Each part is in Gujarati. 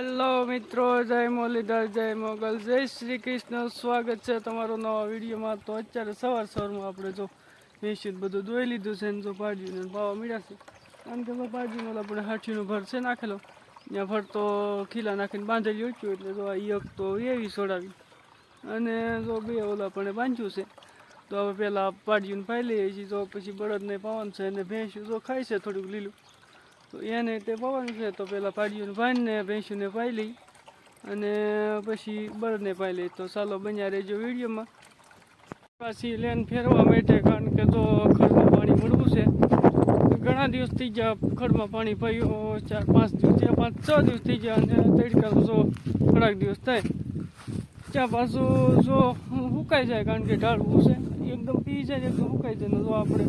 હેલો મિત્રો. જય મોલીધર, જય મોગલ. જય શ્રી કૃષ્ણ. સ્વાગત છે તમારું નવા વિડીયોમાં. તો અત્યારે સવાર સવારમાં આપણે જો નિશ્ચિત બધું દોઈ લીધું છે ને જો પાડ્યું પાવા મળ્યા કારણ કે પાડ્યું આપણે હાઠીનો ભર છે નાખેલો. ત્યાં ભર તો ખીલા નાખીને બાંધેલી ઉચ્યું એટલે જો આ એક તો એવી છોડાવી અને જો બે ઓલા પણ બાંધ્યું છે. તો હવે પહેલાં પાડ્યું પાઈ લઈએ છીએ તો પછી બળદને પાવાનું છે અને ભેંસ જો ખાય છે થોડુંક લીલું. તો એને તે પાવાનું છે તો પહેલાં પાડીઓને ભાઈને ભેંસુને પાઈ લઈ અને પછી બળને પાઈ લઈ તો ચાલો બન્યા રહેજો વિડીયોમાં. પાછી લેન ફેરવા માટે કારણ કે તો ખડમાં પાણી મળવું છે. ઘણા દિવસ થઈ ગયા ખડમાં પાણી પાયું ચાર પાંચ દિવસ થયા, પાંચ છ દિવસ થઈ ગયા અને તડકા જો થોડાક દિવસ થાય. ત્યાં પાછું જો સુકાઈ જાય કારણ કે ઢાળવું છે. એકદમ પી જાય, એકદમ સુકાઈ જાય. ને જો આપણે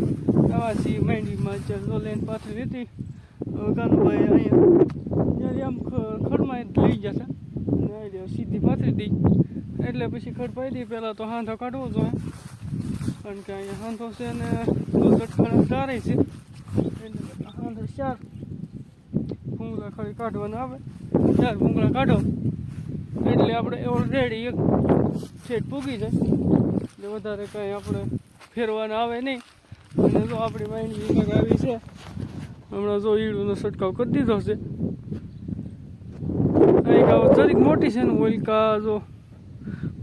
આવાથી માંડીમાં જો લેન પાથરી હતી કાનુભાઈ અહીંયા આમ ખડમાં લઈ લઈ જશે. અને આઈ સીધી પાથરી દઈ એટલે પછી ખડ પાઈ દઈ પહેલાં તો હાંધો કાઢવો જોઈએ. કારણ કે અહીંયા હાંધો છે અને ગટખાડા ચારે છે. એટલે હાંધો ચાર. ભૂંગળા ખાલી કાઢવાના આવે. ચાર ભૂંગળા કાઢો. એટલે આપણે ઓલરેડી એક છેટ પૂગી જાય. એટલે વધારે કાંઈ આપણે ફેરવાના આવે નહીં. અને જો આપણી માઇન્ડ વિભાગ આવી છે. હમણાં જો ઈડનો છંટકાવ કરી દીધો છે. અહીં ગાવ જરીક મોટી છે ને ઓલિકા, જો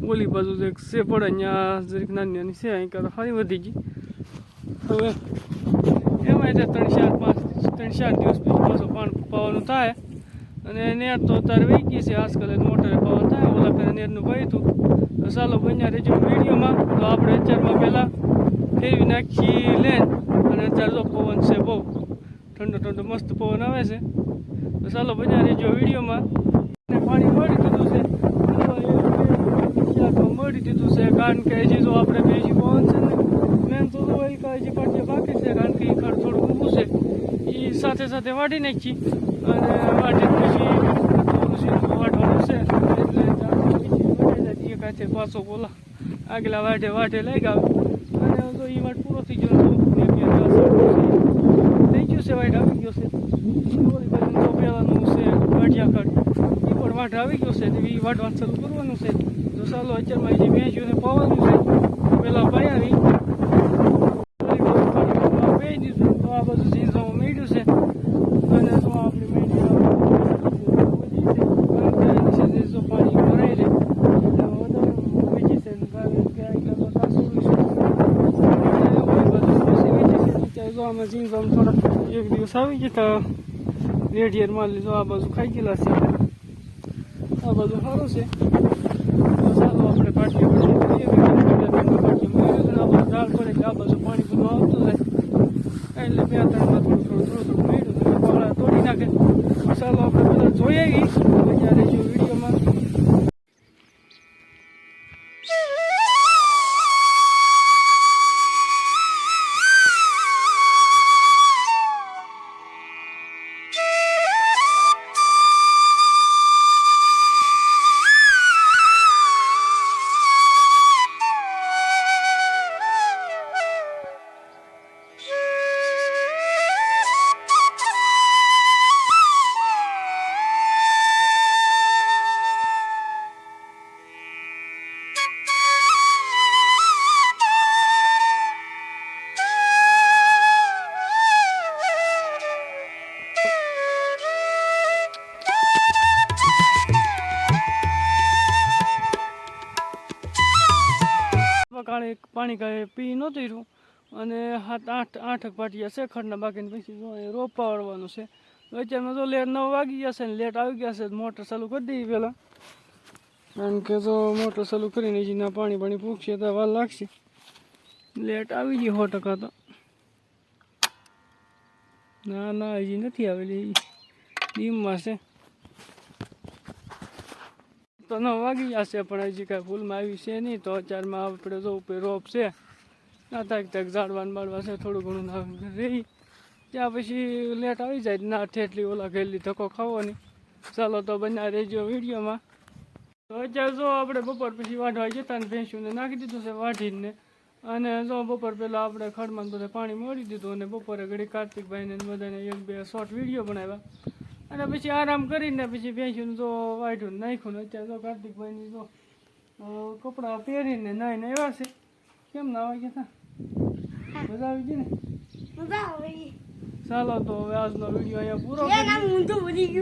ઓલી બાજુ જે છે પડે અહીંયા જરીક નાની નાની છે, અહીં કાં ફરી વધી ગઈ. હવે એમાં એટલે ત્રણ ચાર પાંચ, ત્રણ ચાર દિવસ પછી પાછો પાણી પાવાનું થાય અને નેર તો અત્યારે વહી ગઈ છે, આજકાલ મોટરે પાવાનું થાય, ઓલા ફેરે નેરનું ભાઈ હતું. તો ચાલો બન્યા રહેજો વિડીયોમાં. તો આપણે અત્યારમાં પહેલાં ફેરવી નાખી લેન. અને અત્યારે જો પવન છે બહુ. ઠંડો ઠંડો મસ્ત પવન આવે છે. તો ચાલો બન્યા રહેજો વિડીયોમાં. પાણી મળી દીધું છે. મળી દીધું છે, કારણ કે હજી તો આપણે બેસી પવન છે ને, મેન તો વૈકા હજી પાટીએ બાકી છે, કારણ કે એ કાઢ થોડું ઊભું છે. એ સાથે સાથે વાઢી નાખી. અને વાઢી પછી વાઢવાનું છે. એટલે પાછો બોલા. આગલા વાઢે વાઢે લઈ ગયા અને તો એ વાત પૂરો થઈ ગયો થઈ ગયું છે. વાઈટ આવી ગયો છે ઓલી બાજુ તો છે વાઢિયા ખડ એ પણ વાઢ આવી ગયો છે એ વાઢવાનું વાંચલું કરવાનું છે તો ચાલો અત્યારમાં જે મેં જોઈને પાવાનું છે પહેલાં ભાઈ આવી બે દીધું તો આ બધું ઝીંઝામાં મેળ્યું છે અને તો આપણી મેળી જો પાણી ભરાઈ રહે એટલે વધારે વેચી છે ને ગાય ગાય કરતા સાસું જો આમ થોડાક થોડા એક દિવસ આવી જતા રેડિયર માલ લીધો. આ બાજુ ખાઈ ગયેલા છે આ બાજુ સારું છે. તો ચાલો આપણે પાટી પાટી આ બાજુ કે આ બાજુ પાણી બધું આવતું જાય એટલે બે ત્રણમાં કાળે પાણી કાંઈ પી નહોતી રહ્યું અને સાત આઠ આઠક પાટિયા છે, ખડના બાકીને પછી જો રોપા વાળવાનું છે. તો અત્યારમાં તો લેટ નવ વાગી ગયા છે ને લેટ આવી ગયા છે મોટર ચાલુ કરી દઈએ પહેલાં. કારણ કે જો મોટર ચાલુ કરીને હજી પાણી પાણી પૂછશે તો વાર લાગશે. લેટ આવી ગઈ સો ટકા તો. ના ના, હજી નથી આવેલી. ડીમમાં છે. તો ન વાગી જશે, પણ હજી કાંઈ ફૂલમાં આવી છે નહીં, તો અત્યારમાં આપણે તો ઉપર રોપ છે, ના થાક થાક ઝાડવાન બાળવા છે, થોડું ઘણું ના રહી. ત્યાં પછી લેટ આવી જાય, ના ઠેઠલી ઓલા ગયેલી ધક્કો ખાવો નહીં ચાલો તો બન્યા રહેજો વિડીયોમાં. તો અત્યારે જો આપણે બપોર પછી વાઢવા જતા ને ભેંસુને નાખી દીધું છે વાઢીને, અને જો બપોર પહેલાં આપણે ખડમાં બધા પાણી મોડી દીધું, અને બપોરે ઘડી કાર્તિકભાઈને બધાને એક બે શોર્ટ વીડિયો બનાવ્યા. અને પછી આરામ કરીને પછી ભેંસું જો વાઢ્યું નાખ્યું ને અત્યારે જો કાર્તિકભાઈની જો કપડાં પહેરીને નાઈને એવા છે. કેમ ના આવે કે મજા આવી ગઈ ને? મજા આવી ચાલો તો હવે આજનો વીડિયો અહીંયા પૂરો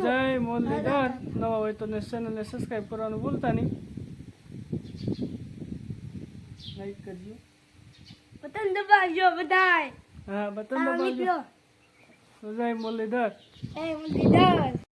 જય મુરલીધર નવા હોય તો ચેનલને સબસ્ક્રાઈબ કરવાનું ભૂલતા નહીં. લાઈક કરજો. બટન દબાવજો બધાય. હા બટન દબાવજો. જય તો જય મુરલીધર એ મુરલીધર